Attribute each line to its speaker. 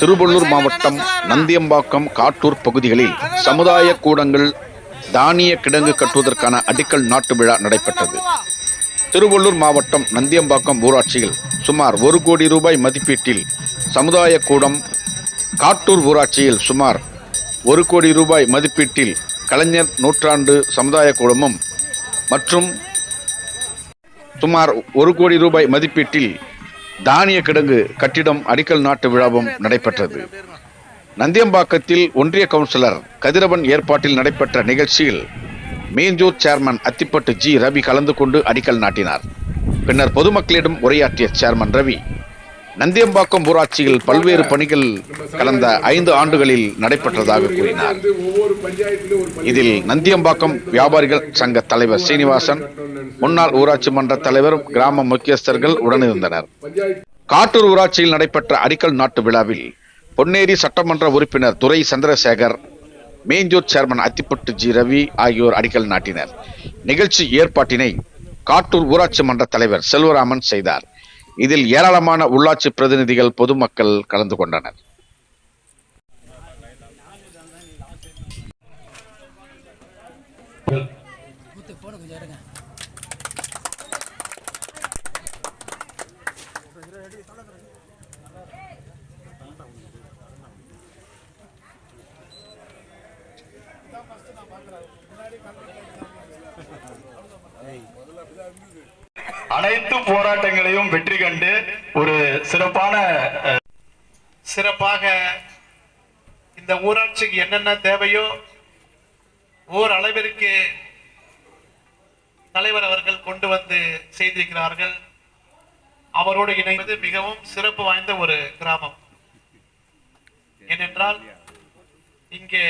Speaker 1: திருவள்ளூர் மாவட்டம் நந்தியம்பாக்கம் காட்டூர் பகுதிகளில் சமுதாய கூடங்கள் தானிய கிடங்கு கட்டுவதற்கான அடிக்கல் நாட்டு விழா நடைபெற்றது. திருவள்ளூர் மாவட்டம் நந்தியம்பாக்கம் ஊராட்சியில் சுமார் ஒரு கோடி ரூபாய் மதிப்பீட்டில் சமுதாய கூடம் காட்டூர் ஊராட்சியில் சுமார் ஒரு கோடி ரூபாய் மதிப்பீட்டில் கலைஞர் நூற்றாண்டு சமுதாய கூடமும் மற்றும் சுமார் ஒரு கோடி ரூபாய் மதிப்பீட்டில் தானிய கிடங்கு கட்டிடம் அடிக்கல் நாட்டு விழாவும் நடைபெற்றது. நந்தியம்பாக்கத்தில் ஒன்றிய கவுன்சிலர் கதிரவன் ஏற்பாட்டில் நடைபெற்ற நிகழ்ச்சியில் மீஞ்சூர் சேர்மன் அத்திப்பட்டு ஜி ரவி கலந்து கொண்டு அடிக்கல் நாட்டினார். பின்னர் பொதுமக்களிடம் உரையாற்றிய சேர்மன் ரவி நந்தியம்பாக்கம் ஊராட்சியில் பல்வேறு பணிகள் கலந்த ஐந்து ஆண்டுகளில் நடைபெற்றதாக கூறினார். இதில் நந்தியம்பாக்கம் வியாபாரிகள் சங்க தலைவர் சீனிவாசன் முன்னாள் ஊராட்சி மன்ற தலைவர் கிராம முக்கியஸ்தர்கள் உடனிருந்தனர். காட்டூர் ஊராட்சியில் நடைபெற்ற அடிக்கல் நாட்டு விழாவில் பொன்னேரி சட்டமன்ற உறுப்பினர் துரை சந்திரசேகர் மேஞ்சூர் சேர்மன் அத்திப்பட்டு ஜி ரவி ஆகியோர் அடிக்கல் நாட்டினர். நிகழ்ச்சி ஏற்பாட்டினை காட்டூர் ஊராட்சி மன்ற தலைவர் செல்வராமன் செய்தார். இதில் ஏராளமான உள்ளாட்சி பிரதிநிதிகள் பொதுமக்கள் கலந்து கொண்டனர்.
Speaker 2: அனைத்து போராட்டங்களையும் வெற்றி கண்டு ஒரு சிறப்பான
Speaker 3: சிறப்பாக இந்த ஊராட்சிக்கு என்னென்ன தேவையோ ஓர் அளவிற்கு தலைவர் அவர்கள் கொண்டு வந்து செய்திருக்கிறார்கள். அவரோடு இணைவது மிகவும் சிறப்பு வாய்ந்த ஒரு கிராமம். ஏனென்றால் இங்கே